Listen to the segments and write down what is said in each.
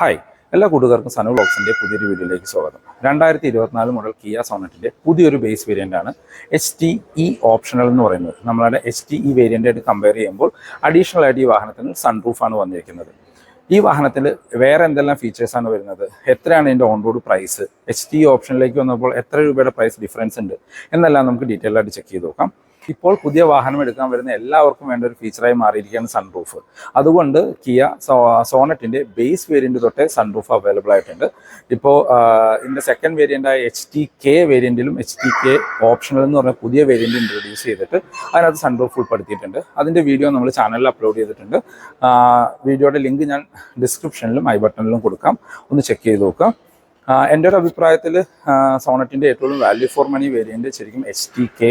Hi എല്ലാ കൂട്ടുകാർക്കും സനു ബ്ലോക്സിന്റെ പുതിയൊരു വീഡിയോയിലേക്ക് സ്വാഗതം. രണ്ടായിരത്തി ഇരുപത്തിനാല് മുതൽ കിയ സോണറ്റിന്റെ പുതിയൊരു ബേസ് വേരിയന്റ് ആണ് എച്ച് ടി ഇ ഓപ്ഷണൽ എന്ന് പറയുന്നത്. നമ്മളുടെ എച്ച് ടി ഇ വേരിയന്റായിട്ട് കമ്പയർ ചെയ്യുമ്പോൾ അഡീഷണൽ ആയിട്ട് ഈ വാഹനത്തിന് സൺറൂഫാണ് വന്നിരിക്കുന്നത്. ഈ വാഹനത്തിൽ വേറെ എന്തെല്ലാം ഫീച്ചേഴ്സാണ് വരുന്നത്? എത്രയാണ് ഇതിന്റെ on road price H T ഓപ്ഷനിലേക്ക് വന്നപ്പോൾ എത്ര രൂപയുടെ പ്രൈസ് ഡിഫറൻസ് ഉണ്ട്? എന്നെല്ലാം നമുക്ക് ഡീറ്റെയിൽ ആയിട്ട് ചെക്ക് ചെയ്ത് നോക്കാം. ഇപ്പോൾ പുതിയ വാഹനം എടുക്കാൻ വരുന്ന എല്ലാവർക്കും വേണ്ട ഒരു ഫീച്ചറായി മാറിയിരിക്കുകയാണ് സൺറൂഫ് അതുകൊണ്ട് കിയ സോണറ്റിന്റെ ബേസ് വേരിയന്റ് തൊട്ടേ സൺറൂഫ് അവൈലബിൾ ആയിട്ടുണ്ട്. ഇപ്പോൾ ഇതിന്റെ സെക്കൻഡ് വേരിയന്റായ എച്ച് ടി കെ വേരിയന്റിലും എച്ച് ടി കെ ഓപ്ഷണൽ എന്ന് പറഞ്ഞ പുതിയ വേരിയന്റ് ഇൻട്രൊഡ്യൂസ് ചെയ്തിട്ട് അതിനകത്ത് സൺറൂഫ് ഉൾപ്പെടുത്തിയിട്ടുണ്ട്. അതിന്റെ വീഡിയോ നമ്മൾ ചാനലിൽ അപ്ലോഡ് ചെയ്തിട്ടുണ്ട്. വീഡിയോയുടെ ലിങ്ക് ഞാൻ ഡിസ്ക്രിപ്ഷനിലും ഐ ബട്ടണിലും കൊടുക്കാം. ഒന്ന് ചെക്ക് ചെയ്ത് നോക്കാം. എന്റെ ഒരു അഭിപ്രായത്തിൽ സോണറ്റിന്റെ ഏറ്റവും വാല്യൂ ഫോർ മണി വേരിയന്റ് ശരിക്കും എച്ച് ടി കെ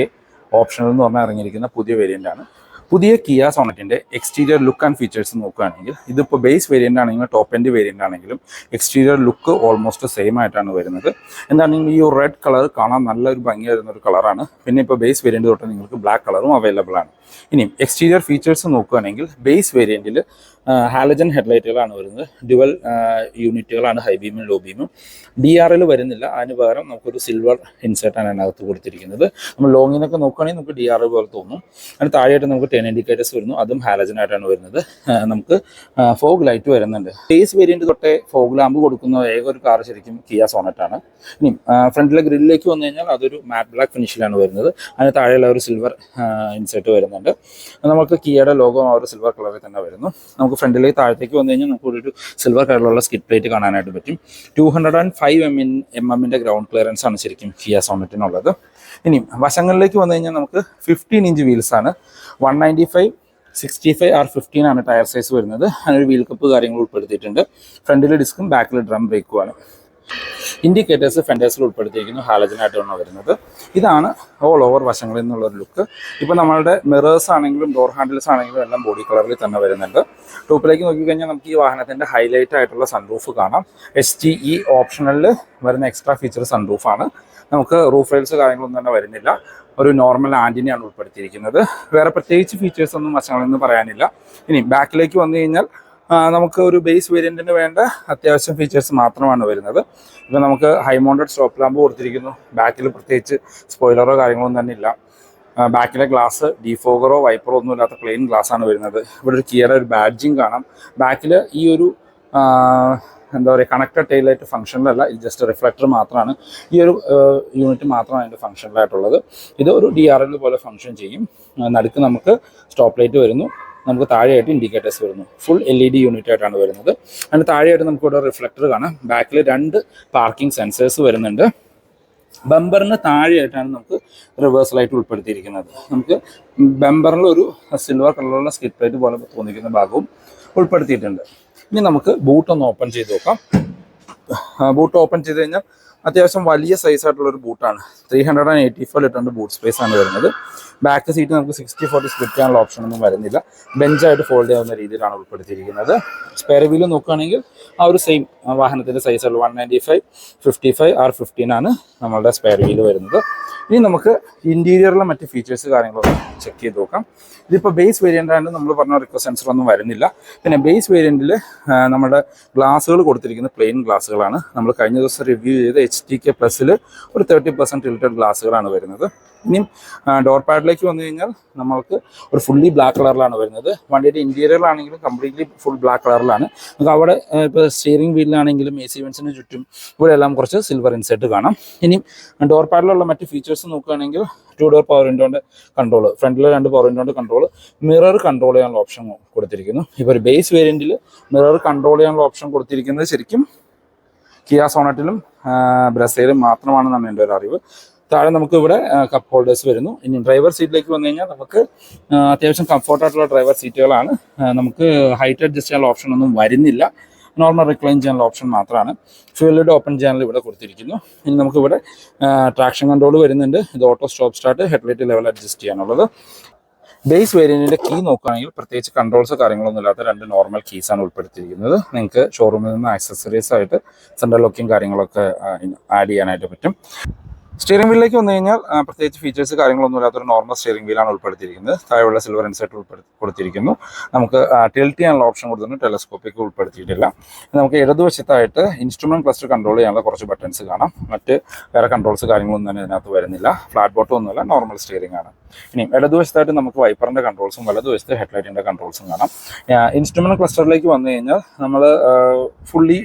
ഓപ്ഷണൽ എന്ന് പറഞ്ഞാൽ ഇറങ്ങിയിരിക്കുന്ന പുതിയ വേരിയന്റ് ആണ്. പുതിയ കിയ സോണറ്റിന്റെ എക്സ്റ്റീരിയർ ലുക്ക് ആൻഡ് ഫീച്ചേഴ്സ് നോക്കുകയാണെങ്കിൽ ഇതിപ്പോൾ ബേസ് വേരിയന്റ് ആണെങ്കിലും ടോപ്പ് എൻഡ് വേരിയന്റ് ആണെങ്കിലും എക്സ്റ്റീരിയർ ലുക്ക് ഓൾമോസ്റ്റ് സെയിം ആയിട്ടാണ് വരുന്നത്. എന്താണെങ്കിൽ ഈ റെഡ് കളർ കാണാൻ നല്ലൊരു ഭംഗി വരുന്ന ഒരു കളറാണ് പിന്നെ ഇപ്പോൾ ബേസ് വേരിയന്റ് തൊട്ട് നിങ്ങൾക്ക് ബ്ലാക്ക് കളറും അവൈലബിൾ ആണ്. ഇനിയും എക്സ്റ്റീരിയർ ഫീച്ചേഴ്സ് നോക്കുകയാണെങ്കിൽ ബേസ് വേരിയന്റിൽ ഹാലജൻ ഹെഡ്ലൈറ്റുകളാണ് വരുന്നത്. ഡുവൽ യൂണിറ്റുകളാണ് ഹൈ ബീമും ലോ ബീമും ഡി ആർ എൽ വരുന്നില്ല. അതിന് പകരം നമുക്കൊരു സിൽവർ ഇൻസേർട്ടാണ് അതിനകത്ത് കൊടുത്തിരിക്കുന്നത്. നമ്മൾ ലോങ്ങിനൊക്കെ നോക്കുകയാണെങ്കിൽ നമുക്ക് ഡി ആർ പോലെ തോന്നും. അതിന് താഴെയായിട്ട് നമുക്ക് ടെൻ ഇൻഡിക്കേറ്റേഴ്സ് വരുന്നു. അതും ഹാലജൻ ആയിട്ടാണ് വരുന്നത്. നമുക്ക് ഫോഗ് ലൈറ്റ് വരുന്നുണ്ട്. ബേസ് വേരിയന്റ് തൊട്ടേ ഫോഗ് ലാമ്പ് കൊടുക്കുന്ന ഏക ഒരു കാർ ശരിക്കും കിയ സോണറ്റാണ് ഇനി ഫ്രണ്ടിലെ ഗ്രില്ലിലേക്ക് വന്നു കഴിഞ്ഞാൽ അതൊരു മാറ്റ് ബ്ലാക്ക് ഫിനിഷിലാണ് വരുന്നത്. അതിന് താഴെയുള്ള ഒരു സിൽവർ ഇൻസേർട്ട് വരുന്നുണ്ട്. നമുക്ക് കിയയുടെ ലോഗോ ആ ഒരു സിൽവർ കളറിൽ തന്നെ വരുന്നു. നമുക്ക് ഫ്രണ്ടിലേക്ക് താഴത്തേക്ക് വന്നു കഴിഞ്ഞാൽ നമുക്ക് ഒരു സിൽവർ കളറിലുള്ള സ്കിഡ് പ്ലേറ്റ് കാണാനായിട്ട് പറ്റും. Two hundred and five M N M എമ്മിന്റെ ഗ്രൗണ്ട് ക്ലിയറൻസ് ആണ് ശരിക്കും കിയ സോണറ്റിനുള്ളത് ഇനി വശങ്ങളിലേക്ക് വന്നു കഴിഞ്ഞാൽ നമുക്ക് ഫിഫ്റ്റീൻ ഇഞ്ച് വീൽസ് ആണ്. One ninety five sixty five R fifteen ആണ് ടയർ സൈസ് വരുന്നത്. അതിനൊരു വീൽ കപ്പ് കാര്യങ്ങൾ ഉൾപ്പെടുത്തിയിട്ടുണ്ട്. ഫ്രണ്ടിൽ ഡിസ്കും ബാക്കിൽ ഡ്രം ബ്രേക്കുമാണ് ഇൻഡിക്കേറ്റേഴ്സ് ഫെൻഡേഴ്സിൽ ഉൾപ്പെടുത്തിയിരിക്കുന്നു ഹാലജനായിട്ടാണ് വരുന്നത്. ഇതാണ് ഓൾ ഓവർ വശങ്ങളിൽ നിന്നുള്ള ഒരു ലുക്ക് ഇപ്പോൾ നമ്മളുടെ മിറേഴ്സ് ആണെങ്കിലും ഡോർ ഹാൻഡിൽസ് ആണെങ്കിലും എല്ലാം ബോഡി കളറിൽ തന്നെ വരുന്നുണ്ട്. ടോപ്പിലേക്ക് നോക്കിക്കഴിഞ്ഞാൽ നമുക്ക് ഈ വാഹനത്തിന്റെ ഹൈലൈറ്റ് ആയിട്ടുള്ള സൺറൂഫ് കാണാം. എസ് ടി ഇ ഓപ്ഷണലിൽ വരുന്ന എക്സ്ട്രാ ഫീച്ചർ സൺറൂഫാണ് നമുക്ക് റൂഫ് റെയിൽസ് കാര്യങ്ങളൊന്നും തന്നെ വരുന്നില്ല. ഒരു നോർമൽ ആന്റിനെയാണ് ഉൾപ്പെടുത്തിയിരിക്കുന്നത്. വേറെ പ്രത്യേകിച്ച് ഫീച്ചേഴ്സ് ഒന്നും വശങ്ങളിൽ നിന്ന് പറയാനില്ല. ഇനി ബാക്കിലേക്ക് വന്നു കഴിഞ്ഞാൽ നമുക്ക് ഒരു ബേസ് വേരിയന്റിന് വേണ്ട അത്യാവശ്യം ഫീച്ചേഴ്സ് മാത്രമാണ് വരുന്നത്. ഇപ്പം നമുക്ക് ഹൈ മൗണ്ടഡ് സ്റ്റോപ്പ് ലാമ്പ് കൊടുത്തിരിക്കുന്നു. ബാക്കിൽ പ്രത്യേകിച്ച് സ്പോയിലറോ കാര്യങ്ങളൊന്നും തന്നെ ഇല്ല. ബാക്കിലെ ഗ്ലാസ് ഡിഫോഗറോ വൈപ്പറോ ഒന്നും ഇല്ലാത്ത പ്ലെയിൻ ഗ്ലാസ് ആണ് വരുന്നത്. ഇവിടെ ഒരു കിയറ ഒരു ബാഡ്ജിങ് കാണാം. ബാക്കിൽ ഈ ഒരു എന്താ പറയുക കണക്റ്റഡ് ലൈറ്റ് ഫംഗ്ഷനിലല്ല ഇത് ജസ്റ്റ് റിഫ്ലക്ടർ മാത്രമാണ് ഈ ഒരു യൂണിറ്റ് മാത്രമാണ് അതിന്റെ ഫംഗ്ഷനിലായിട്ടുള്ളത് ഇത് ഒരു ഡി ആർ എൽ പോലെ ഫംഗ്ഷൻ ചെയ്യും. നടുക്ക് നമുക്ക് സ്റ്റോപ്പ് ലൈറ്റ് വരുന്നു. നമുക്ക് താഴെയായിട്ട് ഇൻഡിക്കേറ്റേഴ്സ് വരുന്നു. Full L E D unit ആയിട്ടാണ് വരുന്നത്. അതിന് താഴെയായിട്ട് നമുക്ക് ഇവിടെ റിഫ്ലക്ടർ കാണാം. ബാക്കിൽ രണ്ട് പാർക്കിംഗ് സെൻസേഴ്സ് വരുന്നുണ്ട്. ബമ്പറിന് താഴെയായിട്ടാണ് നമുക്ക് റിവേഴ്സ് ലൈറ്റ് ഉൾപ്പെടുത്തിയിരിക്കുന്നത്. നമുക്ക് ബമ്പറിൽ ഒരു സിൽവർ കളറുള്ള സ്കിറ്റ് പ്ലേറ്റ് പോലെ തോന്നിക്കുന്ന ഭാഗവും ഉൾപ്പെടുത്തിയിട്ടുണ്ട്. ഇനി നമുക്ക് ബൂട്ട് ഒന്ന് ഓപ്പൺ ചെയ്ത് നോക്കാം. ബൂട്ട് ഓപ്പൺ ചെയ്ത് കഴിഞ്ഞാൽ അത്യാവശ്യം വലിയ സൈസ് ആയിട്ടുള്ള ഒരു ബൂട്ടാണ് three hundred and eighty four ലിറ്ററിന്റെ ബൂട്ട് സ്പേസ് ആണ് വരുന്നത്. ബാക്ക് സീറ്റ് നമുക്ക് സിക്സ്റ്റി ഫോർട്ടി സ്പ്ലിറ്റ് ചെയ്യാനുള്ള ഓപ്ഷൻ ഒന്നും വരുന്നില്ല. ബെഞ്ചായിട്ട് ഫോൾഡ് ചെയ്യാവുന്ന രീതിയിലാണ് ഉൾപ്പെടുത്തിയിരിക്കുന്നത്. സ്പെയർ വീൽ നോക്കുകയാണെങ്കിൽ ആ ഒരു സെയിം വാഹനത്തിന്റെ സൈസുള്ള one ninety five fifty five R fifteen ആണ് നമ്മളുടെ സ്പെയർ വീൽ വരുന്നത്. ഇനി നമുക്ക് ഇന്റീരിയറിലെ മറ്റ് ഫീച്ചേഴ്സ് കാര്യങ്ങളൊക്കെ ചെക്ക് ചെയ്ത് നോക്കാം. ഇതിപ്പോൾ ബേസ് വേരിയന്റ് നമ്മൾ പറഞ്ഞ റിക്വസ്റ്റ് സെൻസർ ഒന്നും വരുന്നില്ല. പിന്നെ ബേസ് വേരിയന്റിൽ നമ്മുടെ ഗ്ലാസ്സുകൾ കൊടുത്തിരിക്കുന്ന പ്ലെയിൻ ഗ്ലാസ്സുകളാണ് നമ്മൾ കഴിഞ്ഞ ദിവസം റിവ്യൂ ചെയ്ത എച്ച് ടി കെ പ്ലസ്സിൽ ഒരു തേർട്ടി പെർസെന്റ് റിലേറ്റഡ് ഗ്ലാസ്സുകളാണ് വരുന്നത്. ഇനിയും ഡോർ പാഡിലേക്ക് വന്നു കഴിഞ്ഞാൽ നമ്മൾക്ക് ഒരു ഫുള്ളി ബ്ലാക്ക് കളറിലാണ് വരുന്നത്. വണ്ടിയുടെ ഇന്റീരിയറിലാണെങ്കിലും കംപ്ലീറ്റ്ലി ഫുൾ ബ്ലാക്ക് കളറിലാണ് നമുക്ക് അവിടെ ഇപ്പോൾ സ്റ്റിയറിംഗ് വീലിലാണെങ്കിലും എ സി വെൻസിന് ചുറ്റും ഇവിടെയെല്ലാം കുറച്ച് സിൽവർ ഇൻസെറ്റ് കാണാം. ഇനിയും ഡോർ പാഡിലുള്ള മറ്റ് ഫീച്ചേഴ്സ് നോക്കുകയാണെങ്കിൽ ടു ഡോർ പവർ വിൻഡോന്റെ കൺട്രോൾ ഫ്രണ്ടിൽ രണ്ട് പവർ വിൻഡോന്റെ കൺട്രോൾ മിറർ കൺട്രോൾ ചെയ്യാനുള്ള ഓപ്ഷൻ കൊടുത്തിരിക്കുന്നു. ഇപ്പോൾ ഒരു ബേസ് വേരിയന്റിൽ മിറർ കൺട്രോൾ ചെയ്യാനുള്ള ഓപ്ഷൻ കൊടുത്തിരിക്കുന്നത് ശരിക്കും കിയ സോണറ്റിലും ബ്രസയിലും മാത്രമാണെന്നാണ് എന്റെ ഒരു അറിവ്. താഴെ നമുക്ക് ഇവിടെ കപ്പ് ഹോൾഡേഴ്സ് വരുന്നു. ഇനി ഡ്രൈവർ സീറ്റിലേക്ക് വന്നു കഴിഞ്ഞാൽ നമുക്ക് അത്യാവശ്യം കംഫർട്ടായിട്ടുള്ള ഡ്രൈവർ സീറ്റുകളാണ് നമുക്ക് ഹൈറ്റ് അഡ്ജസ്റ്റ് ചെയ്യാനുള്ള ഓപ്ഷൻ ഒന്നും വരുന്നില്ല. നോർമൽ റിക്ലൈൻ ചെയ്യാനുള്ള ഓപ്ഷൻ മാത്രമാണ്. ഫ്യൂലിഡ് ഓപ്പൺ ചാനൽ ഇവിടെ കൊടുത്തിരിക്കുന്നു. ഇനി നമുക്കിവിടെ ട്രാക്ഷൻ കൺട്രോൾ വരുന്നുണ്ട്. ഇത് auto stop start headlight level adjust ചെയ്യാനുള്ളത്. ബേസ് വേരിയന്റിന്റെ കീ നോക്കുകയാണെങ്കിൽ പ്രത്യേകിച്ച് കൺട്രോൾസ് കാര്യങ്ങളൊന്നും ഇല്ലാത്ത രണ്ട് നോർമൽ കീസ് ആണ് ഉൾപ്പെടുത്തിയിരിക്കുന്നത്. നിങ്ങൾക്ക് ഷോറൂമിൽ നിന്ന് ആക്സസറീസ് ആയിട്ട് സെൻട്രൽ ലോക്കിങ് കാര്യങ്ങളൊക്കെ ആഡ് ചെയ്യാനായിട്ട് പറ്റും. സ്റ്റിയറിംഗ് വീലിലേക്ക് വന്നു കഴിഞ്ഞാൽ പ്രത്യേകിച്ച് ഫീച്ചേഴ്സ് കാര്യങ്ങളൊന്നും ഇല്ലാത്തൊരു നോർമൽ സ്റ്റിയറിംഗ് വീലാണ് ഉൾപ്പെടുത്തിയിരിക്കുന്നത്. താഴെയുള്ള സിൽവർ ഇൻസെറ്റ് ഉൾപ്പെടുത്തി കൊടുത്തിരിക്കുന്നു. നമുക്ക് ടിൽറ്റ് ചെയ്യാനുള്ള ഓപ്ഷൻ കൊടുത്തിട്ടുണ്ട്. ടെലസ്കോപ്പിക്ക് ഉൾപ്പെടുത്തിയിട്ടില്ല. നമുക്ക് ഇടതുവശത്തായിട്ട് ഇൻസ്ട്രുമെന്റ് ക്ലസ്റ്റർ കൺട്രോൾ ചെയ്യാനുള്ള കുറച്ച് ബട്ടൺസ് കാണാം. മറ്റ് വേറെ കൺട്രോൾസ് കാര്യങ്ങളൊന്നും തന്നെ ഇതിനകത്ത് വരുന്നില്ല. ഫ്ലാറ്റ് ബോട്ടം ഒന്നുമല്ല നോർമൽ സ്റ്റിയറിംഗ് ആണ്. ഇനി ഇടതുവശത്തായിട്ട് നമുക്ക് വൈപ്പറിന്റെ കൺട്രോൾസും വലതുവശത്ത് ഹെഡ്ലൈറ്റിന്റെ കൺട്രോൾസും കാണാം. ഇൻസ്ട്രുമെന്റ് ക്ലസ്റ്ററിലേക്ക് വന്നു കഴിഞ്ഞാൽ നമ്മൾ ഫുള്ളി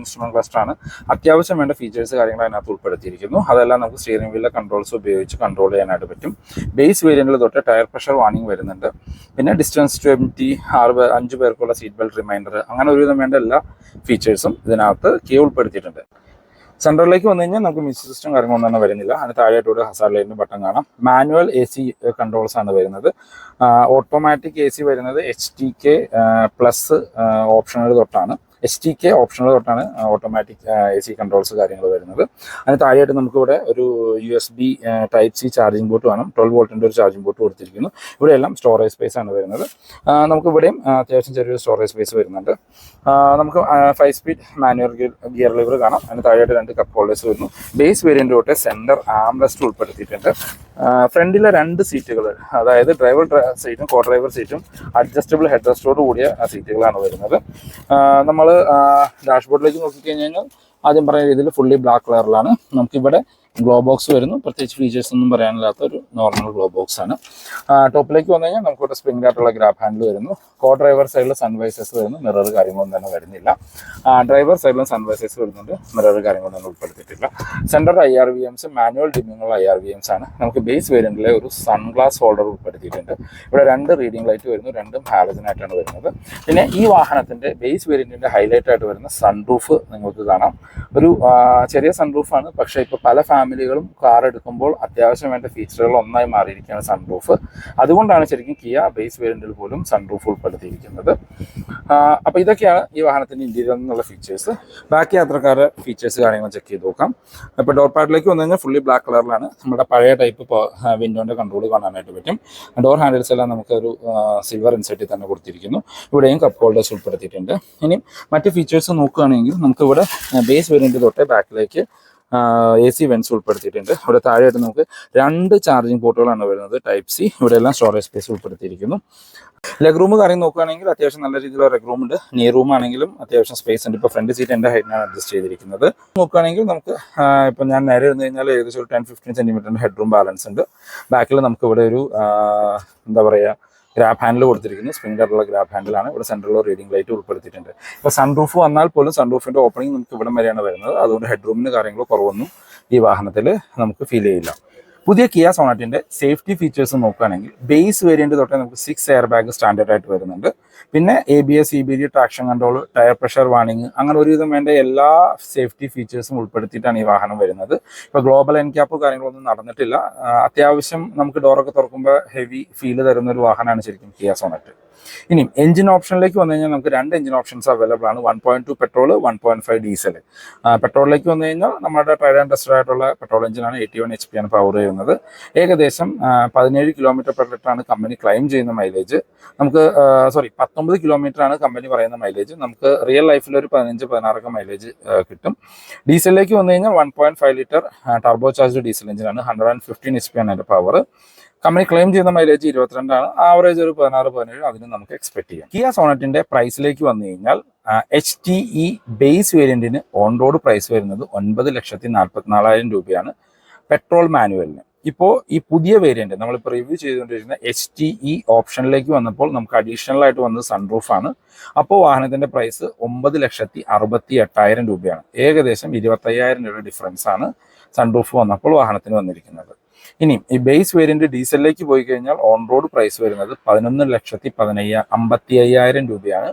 ഇൻസ്ട്രുമെന്റ് ക്ലസ്റ്റർ ആണ് അത്യാവശ്യം വേണ്ട ഫീച്ചേഴ്സ് കാര്യങ്ങൾ അതിനകത്ത് ഉൾപ്പെടുത്തിയിരിക്കുന്നു. അതെല്ലാം നമുക്ക് സ്റ്റിയറിംഗ് വീലിലെ കൺട്രോൾസ് ഉപയോഗിച്ച് കൺട്രോൾ ചെയ്യാനായിട്ട് പറ്റും. ബേസ് വേരിയന്റിൽ തൊട്ട് ടയർ പ്രഷർ വാണിംഗ് വരുന്നുണ്ട്. പിന്നെ ഡിസ്റ്റൻസ് ടി ആറ് അഞ്ച് പേർക്കുള്ള സീറ്റ് ബെൽറ്റ് റിമൈൻഡർ അങ്ങനെ ഒരുവിധം വേണ്ട എല്ലാ ഫീച്ചേഴ്സും ഇതിനകത്ത് കീ ഉൾപ്പെടുത്തിയിട്ടുണ്ട്. സെൻട്രലിലേക്ക് വന്നു കഴിഞ്ഞാൽ നമുക്ക് മിസ് സിസ്റ്റം കാര്യങ്ങളൊന്നും തന്നെ വരുന്നില്ല. അതിന് താഴെയായിട്ട് ഹസാർ ലൈറ്റിന്റെ ബട്ടൺ കാണാം. മാനുവൽ എ സി കൺട്രോൾസ് ആണ് വരുന്നത്. ഓട്ടോമാറ്റിക് എ സി വരുന്നത് എച്ച് ടി കെ പ്ലസ് ഓപ്ഷനുകൾ തൊട്ടാണ്. എച്ച് ടി കെ ഓപ്ഷനുകൾ തൊട്ടാണ് ഓട്ടോമാറ്റിക് എ സി കൺട്രോൾസ് കാര്യങ്ങൾ വരുന്നത്. അതിന് താഴെയായിട്ട് നമുക്കിവിടെ ഒരു U S B type C charging port വേണം. ട്വൽവ് വോൾട്ടിന്റെ ഒരു ചാർജിംഗ് ബോട്ട് കൊടുത്തിരിക്കുന്നു. ഇവിടെയെല്ലാം സ്റ്റോറേജ് സ്പേസ് ആണ് വരുന്നത്. നമുക്ക് ഇവിടെയും അത്യാവശ്യം ചെറിയൊരു സ്റ്റോറേജ് സ്പേസ് വരുന്നുണ്ട്. നമുക്ക് five speed manual gear lever കാണാം. അതിന് താഴെയായിട്ട് രണ്ട് കപ്പ് ഹോൾഡേഴ്സ് വരുന്നു. ബേസ് വേരിയന്റ് തൊട്ട് സെന്റർ ആംറസ്റ്റ് ഉൾപ്പെടുത്തിയിട്ടുണ്ട്. ഫ്രണ്ടിലെ രണ്ട് സീറ്റുകൾ അതായത് ഡ്രൈവർ സീറ്റും കോ ഡ്രൈവർ സീറ്റും അഡ്ജസ്റ്റബിൾ ഹെഡ് റെസ്റ്റോട് കൂടിയ സീറ്റുകളാണ് വരുന്നത്. നമ്മൾ ഡാഷ്ബോർഡിലേക്ക് നോക്കിക്കഴിഞ്ഞാൽ ആദ്യം പറയുന്ന രീതിയിൽ ഫുള്ളി ബ്ലാക്ക് കളറിലാണ് നമുക്കിവിടെ ഗ്ലോ ബോക്സ് വരുന്നു. പ്രത്യേകിച്ച് ഫീച്ചേഴ്സ് ഒന്നും പറയാനില്ലാത്ത ഒരു നോർമൽ ഗ്ലോ ബോക്സ് ആണ്. ടോപ്പിലേക്ക് വന്നു കഴിഞ്ഞാൽ നമുക്കിവിടെ സ്പ്രിംഗ് ആയിട്ടുള്ള ഗ്രാബ് ഹാൻഡിൽ വരുന്നു. കോ ഡ്രൈവർ സൈഡിൽ സൺവൈസേഴ്സ് വരുന്നു. മിറർ കാര്യങ്ങളൊന്നും തന്നെ വരുന്നില്ല. ഡ്രൈവർ സൈഡിലും സൺവൈസേഴ്സ് വരുന്നുണ്ട്. മിറർ കാര്യങ്ങളൊന്നും ഉൾപ്പെടുത്തിയിട്ടില്ല. Centre I R V Ms manual ഡിമ്മിങ്ങുള്ള I R V Ms ആണ്. നമുക്ക് ബേസ് വേരിയന്റിലെ ഒരു സൺഗ്ലാസ് ഹോൾഡർ ഉൾപ്പെടുത്തിയിട്ടുണ്ട്. ഇവിടെ രണ്ട് റീഡിംഗ് ലൈറ്റ് വരുന്നു. രണ്ടും ഹാലജനായിട്ടാണ് വരുന്നത്. പിന്നെ ഈ വാഹനത്തിന്റെ ബേസ് വേരിയന്റിന്റെ ഹൈലൈറ്റ് ആയിട്ട് വരുന്ന സൺറൂഫ് നിങ്ങൾക്ക് കാണാം. ഒരു ചെറിയ ആണ്. പക്ഷേ ഇപ്പോൾ പല ഫാമിലികളും കാർ എടുക്കുമ്പോൾ അത്യാവശ്യം വേണ്ട ഫീച്ചറുകൾ ഒന്നായി മാറിയിരിക്കുകയാണ് സൺറൂഫ് അതുകൊണ്ടാണ് ശരിക്കും കിയ ബേസ് വേരിയന്റിൽ പോലും സൺറൂഫ് ഉൾപ്പെടുത്തിയിരിക്കുന്നത്. അപ്പോൾ ഇതൊക്കെയാണ് ഈ വാഹനത്തിന്റെ ഇന്ത്യയിൽ നിന്നുള്ള ഫീച്ചേഴ്സ് ബാക്കി യാത്രക്കാരുടെ ഫീച്ചേഴ്സ് കാര്യങ്ങൾ ചെക്ക് ചെയ്ത് നോക്കാം. ഇപ്പോൾ ഡോർ പാഡിലേക്ക് വന്നു കഴിഞ്ഞാൽ ഫുള്ളി ബ്ലാക്ക് കളറിലാണ് നമ്മുടെ പഴയ ടൈപ്പ് വിൻഡോന്റെ കൺട്രോൾ കാണാനായിട്ട് പറ്റും. ഡോർ ഹാൻഡിൽസ് എല്ലാം നമുക്ക് ഒരു സിൽവർ ഇൻസെറ്റിൽ തന്നെ കൊടുത്തിരിക്കുന്നു. ഇവിടെയും കപ്പ് ഹോൾഡേഴ്സ് ഉൾപ്പെടുത്തിയിട്ടുണ്ട്. ഇനി മറ്റ് ഫീച്ചേഴ്സ് നോക്കുകയാണെങ്കിൽ നമുക്ക് ഇവിടെ ബേസ് വേരിയന്റ് തൊട്ടേ ബാക്കിലേക്ക് എ സി വെൻസ് ഉൾപ്പെടുത്തിയിട്ടുണ്ട്. ഇവിടെ താഴെയായിട്ട് നമുക്ക് രണ്ട് ചാർജിങ് പോർട്ടുകളാണ് വരുന്നത്. ടൈപ്പ് സി ഇവിടെ എല്ലാം സ്റ്റോറേജ് സ്പേസ് ഉൾപ്പെടുത്തിയിരിക്കുന്നു. ലെഗ് റൂം കാര്യം നോക്കുകയാണെങ്കിൽ അത്യാവശ്യം നല്ല രീതിയിലുള്ള ലെഗ് റൂം ഉണ്ട്. നീ റൂം ആണെങ്കിലും അത്യാവശ്യം സ്പേസ് ഉണ്ട്. ഇപ്പോൾ ഫ്രണ്ട് സീറ്റ് എന്റെ ഹൈറ്റിനാണ് അഡ്ജസ്റ്റ് ചെയ്തിരിക്കുന്നത്. നോക്കുകയാണെങ്കിൽ നമുക്ക് ഇപ്പം ഞാൻ നേരെ ഇരുന്ന് കഴിഞ്ഞാൽ ഏകദേശം ഒരു ടെൻ ഫിഫ്റ്റീൻ സെന്റിമീറ്ററിന്റെ ഹെഡ് റൂം ബാലൻസ് ഉണ്ട്. ബാക്കിൽ നമുക്ക് ഇവിടെ ഒരു എന്താ പറയുക ഗ്രാബ് ഹാൻഡിൽ കൊടുത്തിരിക്കുന്നത്. സ്പ്രിംഗ് ഉള്ള ഗ്രാബ് ഹാൻഡിലാണ് ഇവിടെ സെൻട്രലിൽ റീഡിംഗ് ലൈറ്റ് ഉൾപ്പെടുത്തിയിട്ടുണ്ട്. ഇപ്പോൾ സൺറൂഫ് വന്നാൽ പോലും സൺറൂഫിന്റെ ഓപ്പണിംഗ് നമുക്ക് ഇവിടം വരെയാണ് വരുന്നത്. അതുകൊണ്ട് ഹെഡ് റൂമിന് കാര്യങ്ങളോ കുറവൊന്നും ഈ വാഹനത്തിൽ നമുക്ക് ഫീൽ ചെയ്യില്ല. പുതിയ കിയ സോണാറ്റിന്റെ സേഫ്റ്റി ഫീച്ചേഴ്സ് നോക്കുകയാണെങ്കിൽ ബേസ് വേരിയന്റ് തൊട്ടേ നമുക്ക് സിക്സ് എയർ ബാഗ് സ്റ്റാൻഡേർഡ് ആയിട്ട് വരുന്നുണ്ട്. പിന്നെ A B S E B D traction control tyre pressure warning അങ്ങനെ ഒരുവിധം വേണ്ട എല്ലാ സേഫ്റ്റി ഫീച്ചേഴ്സും ഉൾപ്പെടുത്തിയിട്ടാണ് ഈ വാഹനം വരുന്നത്. ഇപ്പോൾ ഗ്ലോബൽ എൻക്യാപ്പ് കാര്യങ്ങളൊന്നും നടന്നിട്ടില്ല. അത്യാവശ്യം നമുക്ക് ഡോറൊക്കെ തുറക്കുമ്പോൾ ഹെവി ഫീൽ തരുന്ന ഒരു വാഹനമാണ് ശരിക്കും കിയ സോണറ്റ് ഇനി എഞ്ചിൻ ഓപ്ഷനിലേക്ക് വന്നു കഴിഞ്ഞാൽ നമുക്ക് രണ്ട് എഞ്ചിൻ ഓപ്ഷൻസ് അവൈലബിൾ ആണ്. One point two petrol one point five diesel പെട്രോളിലേക്ക് വന്നു കഴിഞ്ഞാൽ നമ്മുടെ ട്രൈഡ് ആൻഡ് ടെസ്റ്റഡ് ആയിട്ടുള്ള പെട്രോൾ എഞ്ചിനാണ് എയ്റ്റി വൺ എച്ച് പി ആണ് പവർ ചെയ്യുന്നത്. ഏകദേശം പതിനേഴ് കിലോമീറ്റർ പെർ ലിറ്റർ ആണ് കമ്പനി ക്ലെയിം ചെയ്യുന്ന മൈലേജ് നമുക്ക് സോറി പത്തൊമ്പത് കിലോമീറ്റർ ആണ് കമ്പനി പറയുന്ന മൈലേജ് നമുക്ക് റിയൽ ലൈഫിൽ ഒരു പതിനഞ്ച് പതിനാറൊക്കെ മൈലേജ് കിട്ടും. ഡീസലിലേക്ക് വന്നു കഴിഞ്ഞാൽ one point five litre turbo charge diesel എഞ്ചിനാണ് hundred and fifteen H P ആണ് അതിന്റെ പവർ കമ്പനി ക്ലെയിം ചെയ്യുന്ന മൈലേജ് ഇരുപത്തിരണ്ടാണ്. ആവറേജ് ഒരു പതിനാറ് പതിനേഴ് അതിന് നമുക്ക് എക്സ്പെക്ട് ചെയ്യാം. കിയ സോണറ്റിന്റെ പ്രൈസിലേക്ക് വന്നു കഴിഞ്ഞാൽ എച്ച് ടി ഇ ബേസ് വേരിയന്റിന് ഓൺ റോഡ് പ്രൈസ് വരുന്നത് ഒൻപത് ലക്ഷത്തി നാൽപ്പത്തിനാലായിരം രൂപയാണ്. പെട്രോൾ മാനുവലിന് ഇപ്പോൾ ഈ പുതിയ വേരിയന്റ് നമ്മളിപ്പോൾ റിവ്യൂ ചെയ്തുകൊണ്ടിരിക്കുന്ന എച്ച് ടി ഇ ഓപ്ഷനിലേക്ക് വന്നപ്പോൾ നമുക്ക് അഡീഷണൽ ആയിട്ട് വന്നത് സൺറൂഫ് ആണ്. അപ്പോൾ വാഹനത്തിന്റെ പ്രൈസ് ഒമ്പത് ലക്ഷത്തി അറുപത്തി എട്ടായിരം രൂപയാണ്. ഏകദേശം ഇരുപത്തയ്യായിരം രൂപ ഡിഫറൻസ് ആണ് സൺറൂഫ് വന്നപ്പോൾ വാഹനത്തിന് വന്നിരിക്കുന്നത്. ഇനി ഈ ബേസ് വേരിയന്റ് ഡീസലിലേക്ക് പോയി കഴിഞ്ഞാൽ ഓൺ റോഡ് പ്രൈസ് വരുന്നത് പതിനൊന്ന് ലക്ഷത്തി പതിനയ്യ അമ്പത്തി അയ്യായിരം രൂപയാണ്.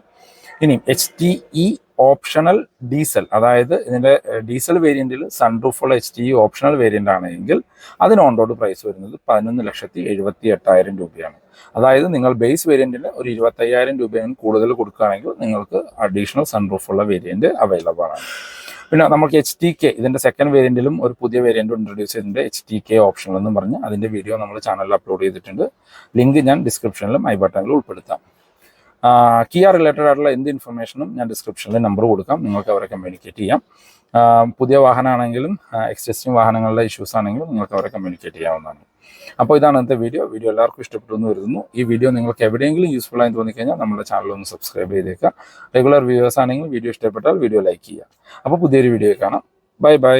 ഇനി H T E optional diesel അതായത് ഇതിന്റെ ഡീസൽ വേരിയന്റിൽ സൺറൂഫുള്ള എച്ച് ടി ഓപ്ഷണൽ വേരിയന്റ് ആണെങ്കിൽ അതിന് ഓൺ റോഡ് പ്രൈസ് വരുന്നത് പതിനൊന്ന് ലക്ഷത്തി എഴുപത്തി എട്ടായിരം രൂപയാണ്. അതായത് നിങ്ങൾ ബേസ് വേരിയന്റിന് ഒരു ഇരുപത്തയ്യായിരം രൂപയും കൂടുതൽ കൊടുക്കുകയാണെങ്കിൽ നിങ്ങൾക്ക് അഡീഷണൽ സൺറൂഫുള്ള വേരിയന്റ് അവൈലബിൾ ആണ്. പിന്നെ നമുക്ക് എച്ച് ടി കെ ഇതിന്റെ സെക്കൻഡ് വേരിയന്റിലും ഒരു പുതിയ വേരിയന്റ് ഇൻട്രൊഡ്യൂസ് ചെയ്തിട്ടുണ്ട് എച്ച് ടി കെ ഓപ്ഷണൽ എന്ന് പറഞ്ഞ്. അതിന്റെ വീഡിയോ നമ്മൾ ചാനലിൽ അപ്ലോഡ് ചെയ്തിട്ടുണ്ട്. ലിങ്ക് ഞാൻ ഡിസ്ക്രിപ്ഷനിലും ഐ ബട്ടണിലും ഉൾപ്പെടുത്താം. കിയ റിലേറ്റഡ് ആയിട്ടുള്ള എന്ത് ഇൻഫർമേഷനും ഞാൻ ഡിസ്ക്രിപ്ഷനിൽ നമ്പർ കൊടുക്കാം. നിങ്ങൾക്ക് അവരെ കമ്മ്യൂണിക്കേറ്റ് ചെയ്യാം. പുതിയ വാഹനമാണെങ്കിലും എക്സിസ്റ്റിംഗ് വാഹനങ്ങളുടെ ഇഷ്യൂസ് ആണെങ്കിലും നിങ്ങൾക്ക് അവരെ കമ്മ്യൂണിക്കേറ്റ് ചെയ്യാവുന്നതാണ്. അപ്പോൾ ഇതാണ് ഇന്നത്തെ വീഡിയോ വീഡിയോ എല്ലാവർക്കും ഇഷ്ടപ്പെട്ടു എന്ന് വരുന്നു ഈ വീഡിയോ നിങ്ങൾക്ക് എവിടെയെങ്കിലും യൂസ്ഫുൾ ആയി തോന്നിക്കഴിഞ്ഞാൽ നമ്മുടെ ചാനൽ ഒന്ന് സബ്സ്ക്രൈബ് ചെയ്തേക്കുക. റെഗുലർ വ്യൂവേഴ്സ് ആണെങ്കിൽ വീഡിയോ ഇഷ്ടപ്പെട്ടാൽ വീഡിയോ ലൈക്ക് ചെയ്യുക. അപ്പോൾ പുതിയൊരു വീഡിയോ കാണാം. Bye bye